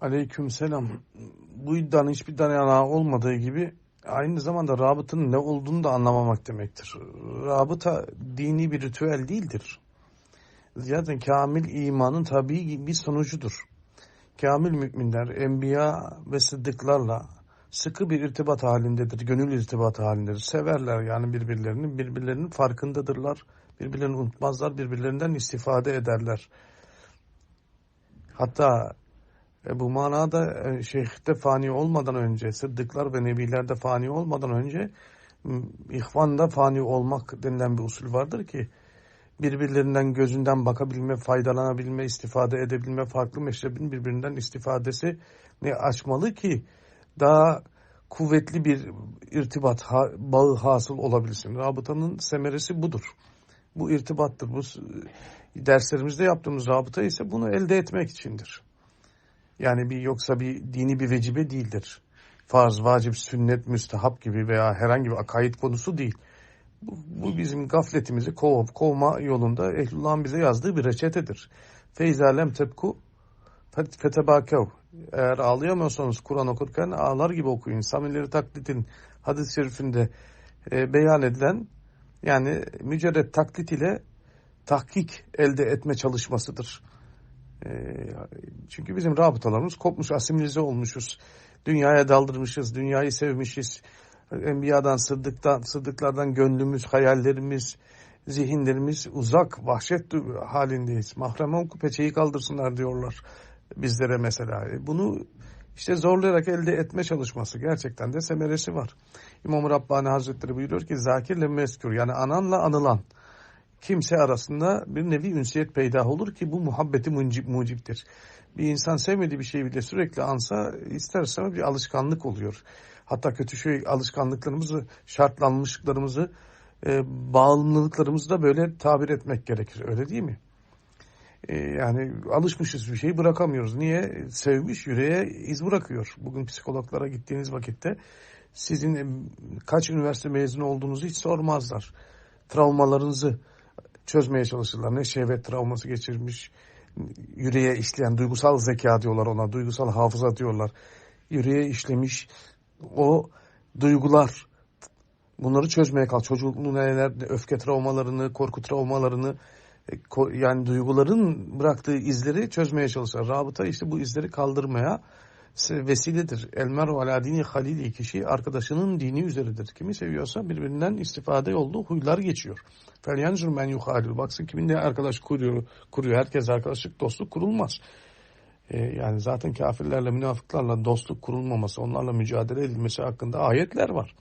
Aleykümselam. Bu iddianın hiçbir dayanağı olmadığı gibi aynı zamanda rabıtın ne olduğunu da anlamamak demektir. Rabıta dini bir ritüel değildir. Zaten kamil imanın tabii bir sonucudur. Kamil müminler, enbiya ve sıddıklarla sıkı bir irtibat halindedir, gönül irtibatı halindedir. Severler yani birbirlerini, birbirlerinin farkındadırlar. Birbirlerini unutmazlar, birbirlerinden istifade ederler. Hatta bu manada e, şeyhte fani olmadan önce, sıddıklar ve nebilerde fani olmadan önce ihvanda fani olmak denilen bir usul vardır ki birbirlerinden gözünden bakabilme, faydalanabilme, istifade edebilme, farklı meşrebin birbirinden istifadesi ne açmalı ki daha kuvvetli bir irtibat bağı hasıl olabilsin. Rabıtanın semeresi budur. Bu irtibattır. Bu derslerimizde yaptığımız rabıta ise bunu elde etmek içindir. Yani bir yoksa bir dini bir vecibe değildir. Farz, vacip, sünnet, müstehap gibi veya herhangi bir akaid konusu değil. Bu, bu bizim gafletimizi kovup kovma yolunda Ehlullah'ın bize yazdığı bir reçetedir. Feyza lem tebku fetebakev. Eğer ağlayamıyorsanız Kur'an okurken ağlar gibi okuyun. Samileri taklitin hadis-i şerifinde e, beyan edilen yani mücerret taklit ile tahkik elde etme çalışmasıdır. E, çünkü bizim rabıtalarımız kopmuş, asimilize olmuşuz. Dünyaya daldırmışız, dünyayı sevmişiz. Enbiyadan, sıddıktan, sıddıklardan gönlümüz, hayallerimiz, zihinlerimiz uzak, vahşet halindeyiz. Mahremon peçeyi kaldırsınlar diyorlar bizlere mesela. E, Bunu işte zorlayarak elde etme çalışması gerçekten de semeresi var. İmam Rabbani Hazretleri buyuruyor ki zakirle meskür yani ananla anılan kimse arasında bir nevi ünsiyet peyda olur ki bu muhabbeti mucib, muciptir. Bir insan sevmediği bir şeyi bile sürekli ansa ister istemez bir alışkanlık oluyor. Hatta kötü şey alışkanlıklarımızı, şartlanmışlıklarımızı, e, bağımlılıklarımızı da böyle tabir etmek gerekir. Öyle değil mi? E, yani alışmışız bir şeyi bırakamıyoruz. Niye? Sevmiş yüreğe iz bırakıyor. Bugün psikologlara gittiğiniz vakitte sizin e, kaç üniversite mezunu olduğunuzu hiç sormazlar. Travmalarınızı çözmeye çalışırlar. Ne şehvet travması geçirmiş, yüreğe işleyen duygusal zeka diyorlar ona, duygusal hafıza diyorlar. Yüreğe işlemiş o duygular bunları çözmeye kal. Çocukluğun neler, öfke travmalarını, korku travmalarını e, yani duyguların bıraktığı izleri çözmeye çalışır. Rabıta işte bu izleri kaldırmaya vesiledir. Elmer ala dini halili kişi arkadaşının dini üzeridir. Kimi seviyorsa birbirinden istifade olduğu huylar geçiyor. Felyanzur men yuhalil. Baksın kimin de arkadaş kuruyor, kuruyor. Herkes arkadaşlık, dostluk kurulmaz. Ee, yani zaten kafirlerle, münafıklarla dostluk kurulmaması, onlarla mücadele edilmesi hakkında ayetler var.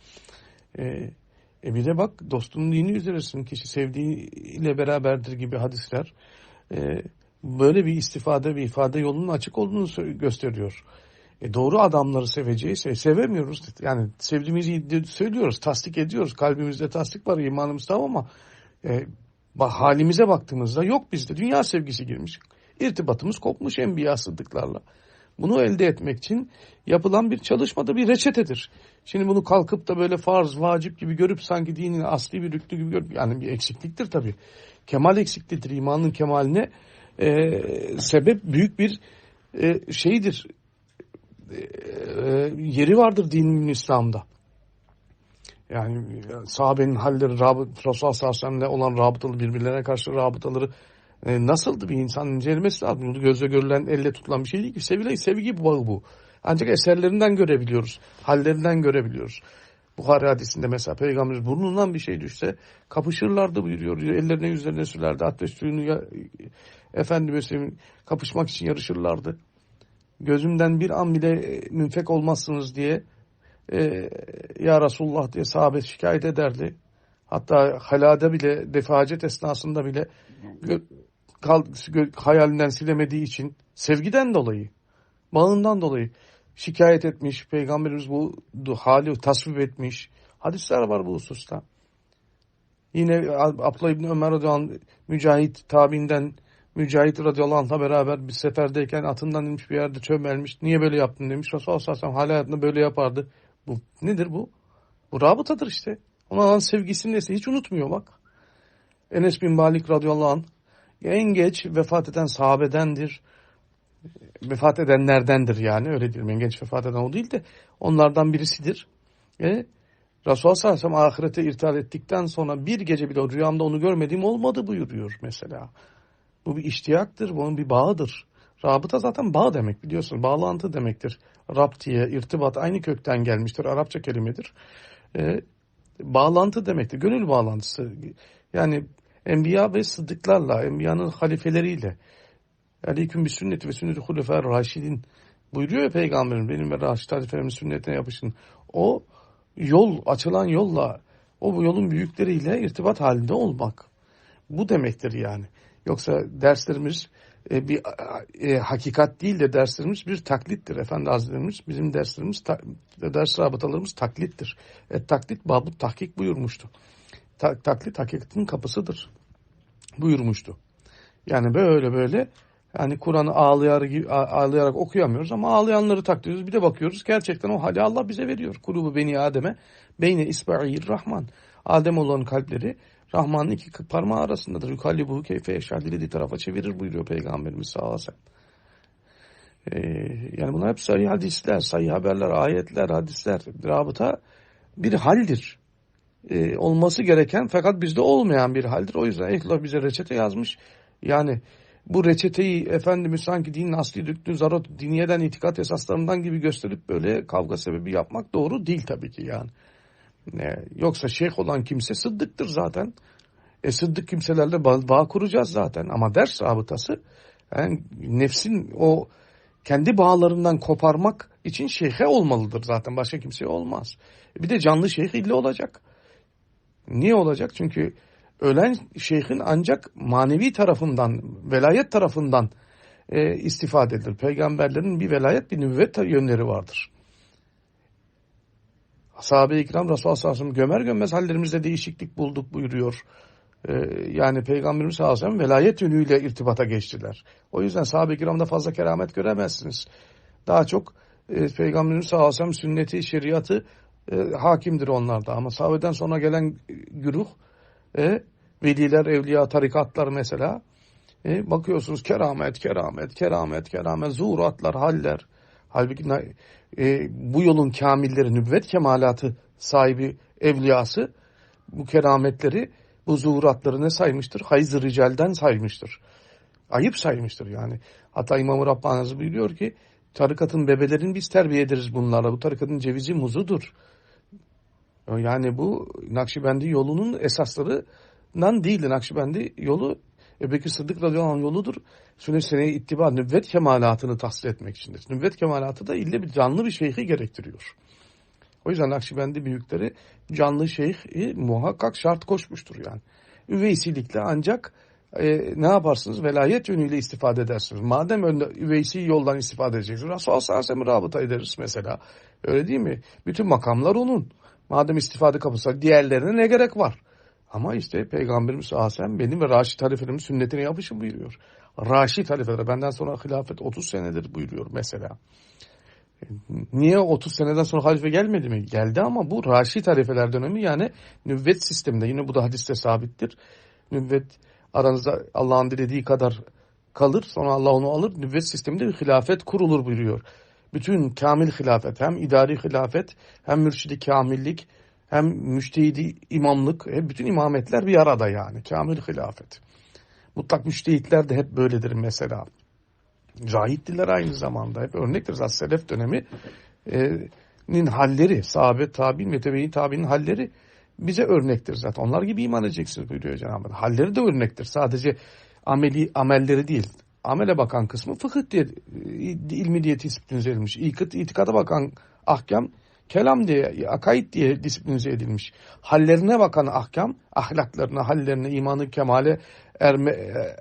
Ee, e bir de bak dostunun dini üzeresin. Kişi sevdiğiyle beraberdir gibi hadisler. Ee, böyle bir istifade ve ifade yolunun açık olduğunu gösteriyor. E doğru adamları seveceğiz. E sevemiyoruz. Yani sevdiğimizi söylüyoruz, tasdik ediyoruz. Kalbimizde tasdik var, imanımız tamam ama e, halimize baktığımızda yok bizde. Dünya sevgisi girmiş. İrtibatımız kopmuş enbiya sıddıklarla. Bunu elde etmek için yapılan bir çalışmada bir reçetedir. Şimdi bunu kalkıp da böyle farz, vacip gibi görüp sanki dinin asli bir rüklü gibi görüp yani bir eksikliktir tabii. Kemal eksikliğidir. İmanın kemaline e, sebep büyük bir e, şeydir. E, yeri vardır dinin İslam'da. Yani sahabenin halleri, rabıt, Resulullah sallallahu aleyhi ve olan rabıtalı birbirlerine karşı rabıtaları e, nasıldı bir insan incelemesi lazım. Bu gözle görülen, elle tutulan bir şey değil ki. Sevgi, sevgi bağı bu. Ancak eserlerinden görebiliyoruz. Hallerinden görebiliyoruz. Buhari hadisinde mesela Peygamberimiz burnundan bir şey düşse kapışırlardı buyuruyor. Ellerine yüzlerine sürerdi. Ateş suyunu ya, söyleyeyim kapışmak için yarışırlardı. Gözümden bir an bile e, münfek olmazsınız diye e, ya Resulullah diye sahabe şikayet ederdi. Hatta halade bile defacet esnasında bile gö- kal- gö- hayalinden silemediği için sevgiden dolayı, bağından dolayı şikayet etmiş. Peygamberimiz bu hali tasvip etmiş. Hadisler var bu hususta. Yine Abdullah İbni Ömer anh, Mücahit tabiinden Mücahit radıyallahu anh'la beraber bir seferdeyken atından inmiş bir yerde çömelmiş. Niye böyle yaptın demiş. Resulullah sallallahu aleyhi ve sellem hala hayatında böyle yapardı. Bu nedir bu? Bu rabıtadır işte. Ona olan sevgisini neyse hiç unutmuyor bak. Enes bin Malik radıyallahu anh en geç vefat eden sahabedendir. vefat edenlerdendir yani öyle diyelim. En genç vefat eden o değil de onlardan birisidir. E, Resulullah sallallahu aleyhi ve sellem ahirete irtihal ettikten sonra bir gece bile rüyamda onu görmediğim olmadı buyuruyor mesela. Bu bir iştiyaktır, bunun bir bağıdır. Rabıta zaten bağ demek biliyorsun. Bağlantı demektir. Raptiye, irtibat aynı kökten gelmiştir. Arapça kelimedir. E, bağlantı demektir. Gönül bağlantısı. Yani enbiya ve sıddıklarla, enbiyanın halifeleriyle. Aleyküm bir sünneti ve sünneti hulefâ raşidin buyuruyor ya peygamberin benim ve raşid halifelerin sünnetine yapışın. O yol, açılan yolla, o yolun büyükleriyle irtibat halinde olmak. Bu demektir yani. Yoksa derslerimiz e, bir e, hakikat değil de derslerimiz bir taklittir. Efendi Hazretlerimiz bizim derslerimiz ta, ders rabıtalarımız taklittir. E, taklit babu tahkik buyurmuştu. Ta, taklit hakikatin kapısıdır buyurmuştu. Yani böyle böyle yani Kur'an'ı ağlayarak, ağlayarak okuyamıyoruz ama ağlayanları takdirimiz. Bir de bakıyoruz gerçekten o hali Allah bize veriyor. Kulubu beni Adem'e beyne isba'ir Rahman. Adem olan kalpleri Rahman'ın iki parmağı arasındadır. Yukallibuhu keyfe yeşâ dilediği tarafa çevirir buyuruyor Peygamberimiz sallallahu aleyhi. Ee, yani bunlar hep sayı hadisler, sayı haberler, ayetler, hadisler, rabıta bir haldir. Ee, olması gereken fakat bizde olmayan bir haldir. O yüzden Allah bize reçete yazmış. Yani bu reçeteyi Efendimiz sanki dinin asli düktüğü zarot diniyeden itikat esaslarından gibi gösterip böyle kavga sebebi yapmak doğru değil tabii ki yani. Ne, yoksa şeyh olan kimse sıddıktır zaten. E sıddık kimselerle bağ, bağ kuracağız zaten. Ama ders rabıtası yani nefsin o kendi bağlarından koparmak için şeyhe olmalıdır zaten. Başka kimseye olmaz. E bir de canlı şeyh illa olacak. Niye olacak? Çünkü ölen şeyhin ancak manevi tarafından, velayet tarafından e, istifade edilir. Peygamberlerin bir velayet, bir nüvvet yönleri vardır. Sahabe-i kiram Resulullah sallallahu aleyhi ve sellem gömer gömmez hallerimizde değişiklik bulduk buyuruyor. Ee, yani Peygamberimiz sallallahu aleyhi ve sellem velayet yönüyle irtibata geçtiler. O yüzden sahabe-i kiramda fazla keramet göremezsiniz. Daha çok e, Peygamberimiz sallallahu aleyhi ve sellem sünneti, şeriatı e, hakimdir onlarda. Ama sahabeden sonra gelen güruh e, veliler, evliya, tarikatlar mesela e, bakıyorsunuz keramet, keramet, keramet, keramet, zuhuratlar, haller. Halbuki e, bu yolun kamilleri, nübüvvet kemalatı sahibi evliyası bu kerametleri, bu zuhuratları ne saymıştır? Hayz-ı ricalden saymıştır. Ayıp saymıştır yani. Hatta İmam-ı Rabbani buyuruyor ki tarikatın bebelerin biz terbiye ederiz bunlarla. Bu tarikatın cevizi muzudur. Yani bu Nakşibendi yolunun esaslarından değildi. Nakşibendi yolu Ebu Bekir Sıddık radıyallahu anh yoludur. Sünnet seneye ittiba nüvvet kemalatını tahsil etmek içindir. Nüvvet kemalatı da ille bir canlı bir şeyhi gerektiriyor. O yüzden Nakşibendi büyükleri canlı şeyhi muhakkak şart koşmuştur yani. Üveysilikle ancak e, ne yaparsınız? Velayet yönüyle istifade edersiniz. Madem önde üveysi yoldan istifade edeceksiniz. Resulullah sallallahu aleyhi rabıta ederiz mesela. Öyle değil mi? Bütün makamlar onun. Madem istifade kapısı diğerlerine ne gerek var? Ama işte Peygamberimiz sallallahu benim ve Raşid halifelerin sünnetine yapışın buyuruyor. Raşid halifeler benden sonra hilafet 30 senedir buyuruyor mesela. Niye 30 seneden sonra halife gelmedi mi? Geldi ama bu Raşid halifeler dönemi yani nüvvet sisteminde yine bu da hadiste sabittir. Nüvvet aranızda Allah'ın dilediği kadar kalır sonra Allah onu alır. Nüvvet sisteminde bir hilafet kurulur buyuruyor. Bütün kamil hilafet hem idari hilafet hem mürşidi kamillik hem müştehidi imamlık, hep bütün imametler bir arada yani. Kamil hilafet. Mutlak müştehitler de hep böyledir mesela. Cahitliler aynı zamanda hep örnektir. Zaten Selef döneminin halleri, sahabe, tabi'in ve tebeyin tabi'nin halleri bize örnektir zaten. Onlar gibi iman edeceksiniz buyuruyor Cenab-ı Hak. Halleri de örnektir. Sadece ameli amelleri değil. Amele bakan kısmı fıkıh diye, ilmi diye disiplinize edilmiş. İtikada bakan ahkam kelam diye, akaid diye disiplinize edilmiş. Hallerine bakan ahkam, ahlaklarına, hallerine, imanı kemale erme,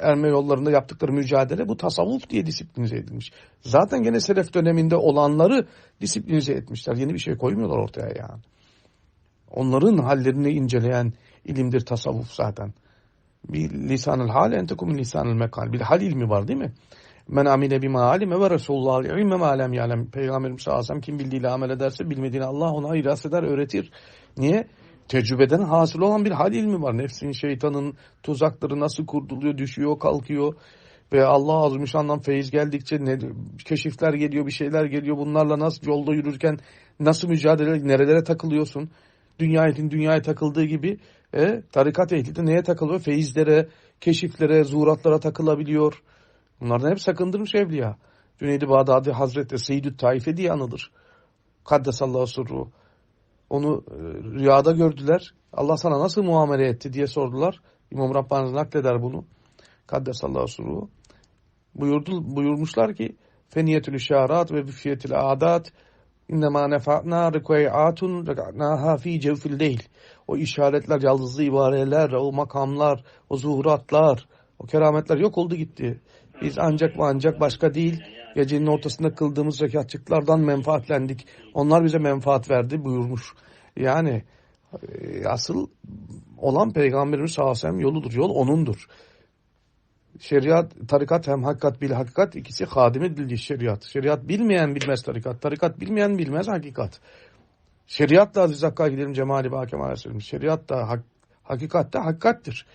erme yollarında yaptıkları mücadele bu tasavvuf diye disiplinize edilmiş. Zaten gene selef döneminde olanları disiplinize etmişler. Yeni bir şey koymuyorlar ortaya yani. Onların hallerini inceleyen ilimdir tasavvuf zaten. Bir lisanul hal entekum lisanul mekal. Bir hal ilmi var değil mi? Men amile bima alime ve Resulullah ilme ma alem yalem. Peygamberimiz sallallahu kim bildiğiyle amel ederse bilmediğini Allah ona ihlas eder, öğretir. Niye? Tecrübeden hasıl olan bir hal ilmi var. Nefsin, şeytanın tuzakları nasıl kurduluyor, düşüyor, kalkıyor. Ve Allah azmışandan feyiz geldikçe ne, keşifler geliyor, bir şeyler geliyor. Bunlarla nasıl yolda yürürken nasıl mücadele, nerelere takılıyorsun? Dünya ehlinin dünyaya takıldığı gibi e, tarikat ehli de neye takılıyor? Feyizlere, keşiflere, zuhuratlara takılabiliyor. Bunlardan hep sakındırmış evliya. Cüneydi Bağdadi Hazretleri Seyyidü Taife diye anılır. Kaddesallahu sırru. Onu e, rüyada gördüler. Allah sana nasıl muamele etti diye sordular. İmam Rabbani nakleder bunu. Kaddesallahu sırru. Buyurdu, buyurmuşlar ki Feniyetül işarat ve büfiyetil adat İnnemâ nefa'nâ rikve'atun reka'nâhâ fî cevfil değil. O işaretler, yaldızlı ibareler, o makamlar, o zuhuratlar, o kerametler yok oldu gitti. Biz ancak ve ancak başka değil, gecenin ortasında kıldığımız rekatçıklardan menfaatlendik. Onlar bize menfaat verdi buyurmuş. Yani e, asıl olan Peygamberimiz sallallahu yoludur. Yol onundur. Şeriat, tarikat hem hakikat bil hakikat ikisi hadimi dildi şeriat. Şeriat bilmeyen bilmez tarikat. Tarikat bilmeyen bilmez hakikat. Şeriat da Aziz Hakk'a gidelim Cemali Bakem Aleyhisselam. Şeriat da hak, hakikat da hakikattir.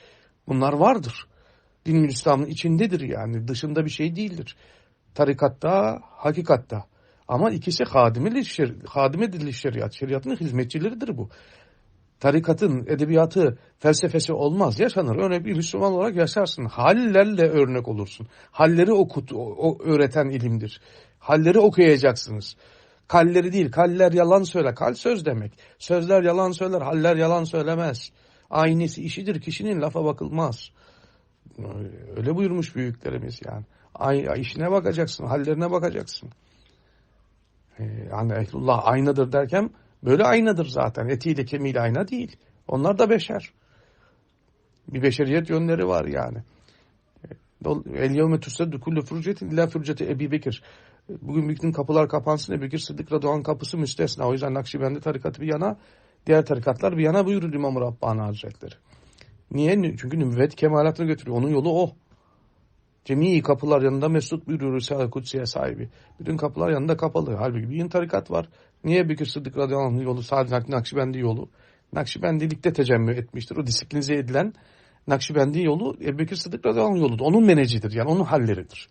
Bunlar vardır. Din İslam'ın içindedir yani. Dışında bir şey değildir. Tarikatta, hakikatta. Ama ikisi hadimi, şer, hadime şeriat. Şeriatın hizmetçileridir bu tarikatın edebiyatı, felsefesi olmaz. Yaşanır. Örnek bir Müslüman olarak yaşarsın. Hallerle örnek olursun. Halleri okut, o, öğreten ilimdir. Halleri okuyacaksınız. Kalleri değil, kaller yalan söyler. Kal söz demek. Sözler yalan söyler, haller yalan söylemez. Aynısı işidir, kişinin lafa bakılmaz. Öyle buyurmuş büyüklerimiz yani. Ay, işine bakacaksın, hallerine bakacaksın. Yani ehlullah aynadır derken Böyle aynadır zaten. Etiyle kemiğiyle ayna değil. Onlar da beşer. Bir beşeriyet yönleri var yani. El yevme tüsseddu kullu furcetin illa furceti Ebi Bekir. Bugün bütün kapılar kapansın. Ebu Bekir Sıddık Radoğan kapısı müstesna. O yüzden Nakşibendi tarikatı bir yana, diğer tarikatlar bir yana buyurur İmam-ı Rabbani Hazretleri. Niye? Çünkü nübüvvet kemalatını götürüyor. Onun yolu o. Cemii kapılar yanında mesut buyuruyor Risale Kutsiye sahibi. Bütün kapılar yanında kapalı. Halbuki bir tarikat var. Niye Bekir Sıddık radıyallahu yolu sadece Nakşibendi yolu? Nakşibendilikte tecemmü etmiştir. O disiplinize edilen Nakşibendi yolu Ebu Bekir Sıddık radıyallahu yoludur. Onun menecidir yani onun halleridir.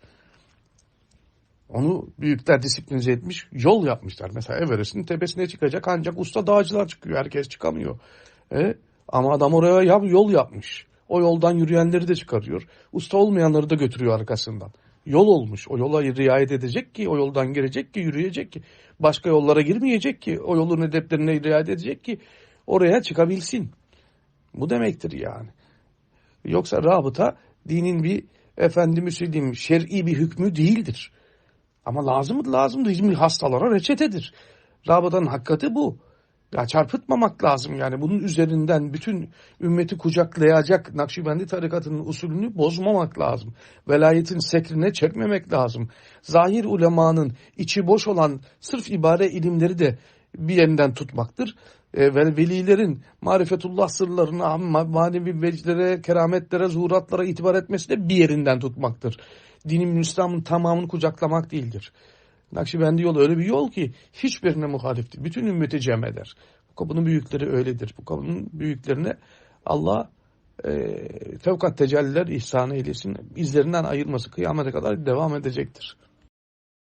Onu büyükler disiplinize etmiş, yol yapmışlar. Mesela Everest'in tepesine çıkacak ancak usta dağcılar çıkıyor. Herkes çıkamıyor. E, ama adam oraya yap, yol yapmış. O yoldan yürüyenleri de çıkarıyor. Usta olmayanları da götürüyor arkasından. Yol olmuş. O yola riayet edecek ki, o yoldan girecek ki, yürüyecek ki. Başka yollara girmeyecek ki, o yolun edeplerine riayet edecek ki oraya çıkabilsin. Bu demektir yani. Yoksa rabıta dinin bir efendimi söyleyeyim şer'i bir hükmü değildir. Ama lazımdır lazımdır. Hizmi hastalara reçetedir. Rabıtanın hakikati bu. Ya çarpıtmamak lazım yani bunun üzerinden bütün ümmeti kucaklayacak Nakşibendi tarikatının usulünü bozmamak lazım. Velayetin sekrine çekmemek lazım. Zahir ulemanın içi boş olan sırf ibare ilimleri de bir yerinden tutmaktır. E, ve velilerin marifetullah sırlarına, manevi veclere, kerametlere, zuhuratlara itibar etmesi de bir yerinden tutmaktır. Dinin İslam'ın tamamını kucaklamak değildir. Nakşibendi yolu öyle bir yol ki hiçbirine muhaliftir. Bütün ümmeti cem eder. Bu kapının büyükleri öyledir. Bu kapının büyüklerine Allah e, fevkat tecelliler ihsan eylesin. İzlerinden ayırması kıyamete kadar devam edecektir.